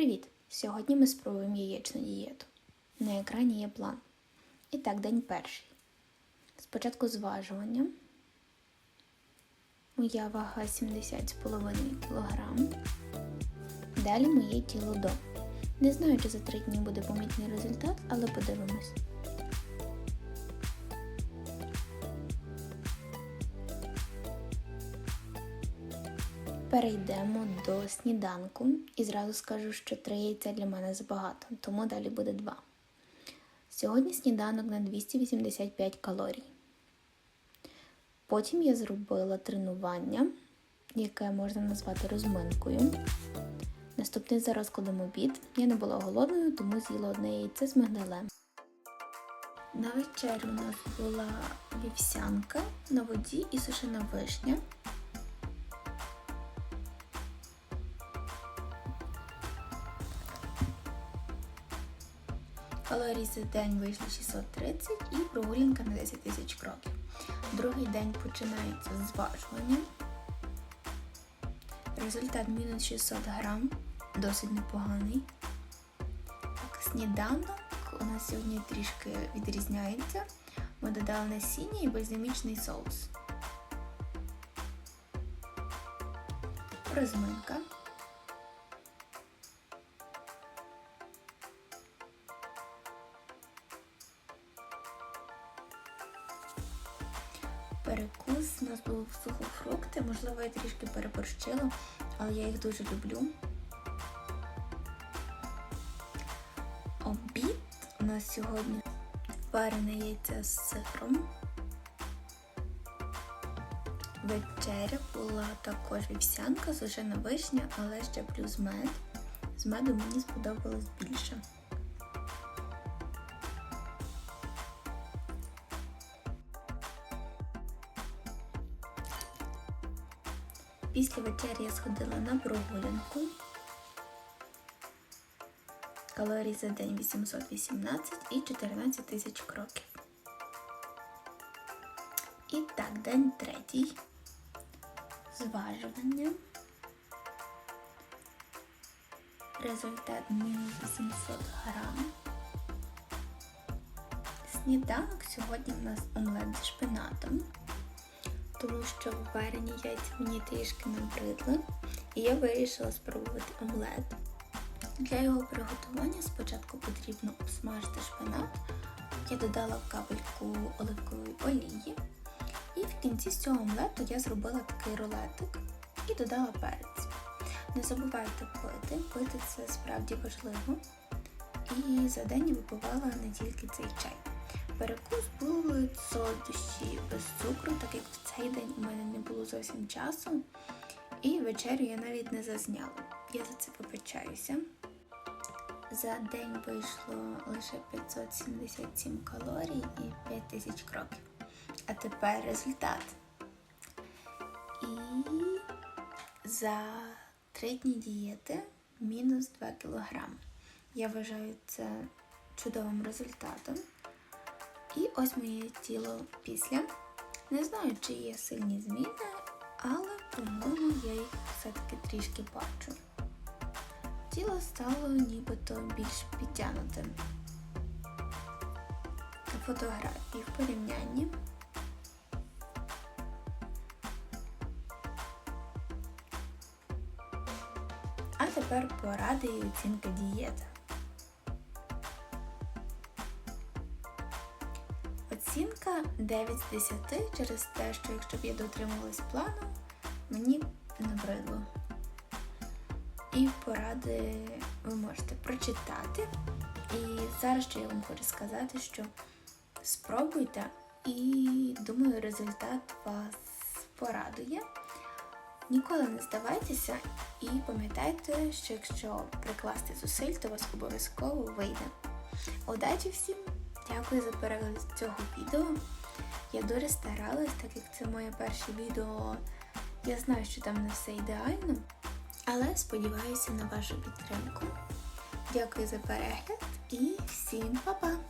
Привіт! Сьогодні ми спробуємо яєчну дієту. На екрані є план. І так, день перший. Спочатку зважування. Моя вага 70,5 кг. Далі моє тіло до. Не знаю, чи за 3 дні буде помітний результат, але подивимось. Перейдемо до сніданку і зразу скажу, що три яйця для мене забагато, тому далі буде два. Сьогодні сніданок на 285 калорій. Потім я зробила тренування, яке можна назвати розминкою. Наступний за розкладом обід. Я не була голодною, тому з'їла одне яйце з мигдалем. На вечерю у нас була вівсянка на воді і сушена вишня. Калорій за день вийшло 630 і прогулянка на 10 тисяч кроків. Другий день починається з зважування. Результат мінус 600 грам, досить непоганий. Так, сніданок у нас сьогодні трішки відрізняється. Ми додали насіння і бальзамічний соус. Розминка. Перекус у нас був сухофрукти, можливо, я трішки переборщила, але я їх дуже люблю. Обід у нас сьогодні варене яйце з сиром. Вечеря була також вівсянка, сушена вишня, але ще плюс мед. З меду мені сподобалось більше. Після вечері я сходила на прогулянку. Калорій за день 818 і 14 тисяч кроків. І так, день третій. Зважування. Результат мінус 800 грам. Сніданок сьогодні у нас омлет зі шпинатом тому що варені яйця мені трішки набридли, і я вирішила спробувати омлет. Для його приготування спочатку потрібно обсмажити шпинат. Я додала капельку оливкової олії. І в кінці з цього омлету я зробила такий рулетик і додала перець. Не забувайте пити, пити це справді важливо. І за день я випивала не тільки цей чай. Перекус були солодощі без цукру, так як в цей день у мене не було зовсім часу. І вечерю я навіть не зазняла. Я за це вибачаюся. За день вийшло лише 577 калорій і 5000 кроків. А тепер результат. І за 3 дні дієти мінус 2 кг. Я вважаю це чудовим результатом. І ось моє тіло після. Не знаю, чи є сильні зміни, але, по-моєму, я їх все-таки трішки бачу. Тіло стало нібито більш підтягнутим. Фотографії в порівнянні. А тепер поради і оцінка дієти. Оцінка 9 з 10 через те, що якщо б я дотримувалась плану, мені набридло. І поради ви можете прочитати. І зараз що я вам хочу сказати, що спробуйте і думаю, результат вас порадує. Ніколи не здавайтеся і пам'ятайте, що якщо прикласти зусиль, то вас обов'язково вийде. Удачі всім! Дякую за перегляд цього відео. Я дуже старалась, так як це моє перше відео. Я знаю, що там не все ідеально, але сподіваюся на вашу підтримку. Дякую за перегляд і всім па-па!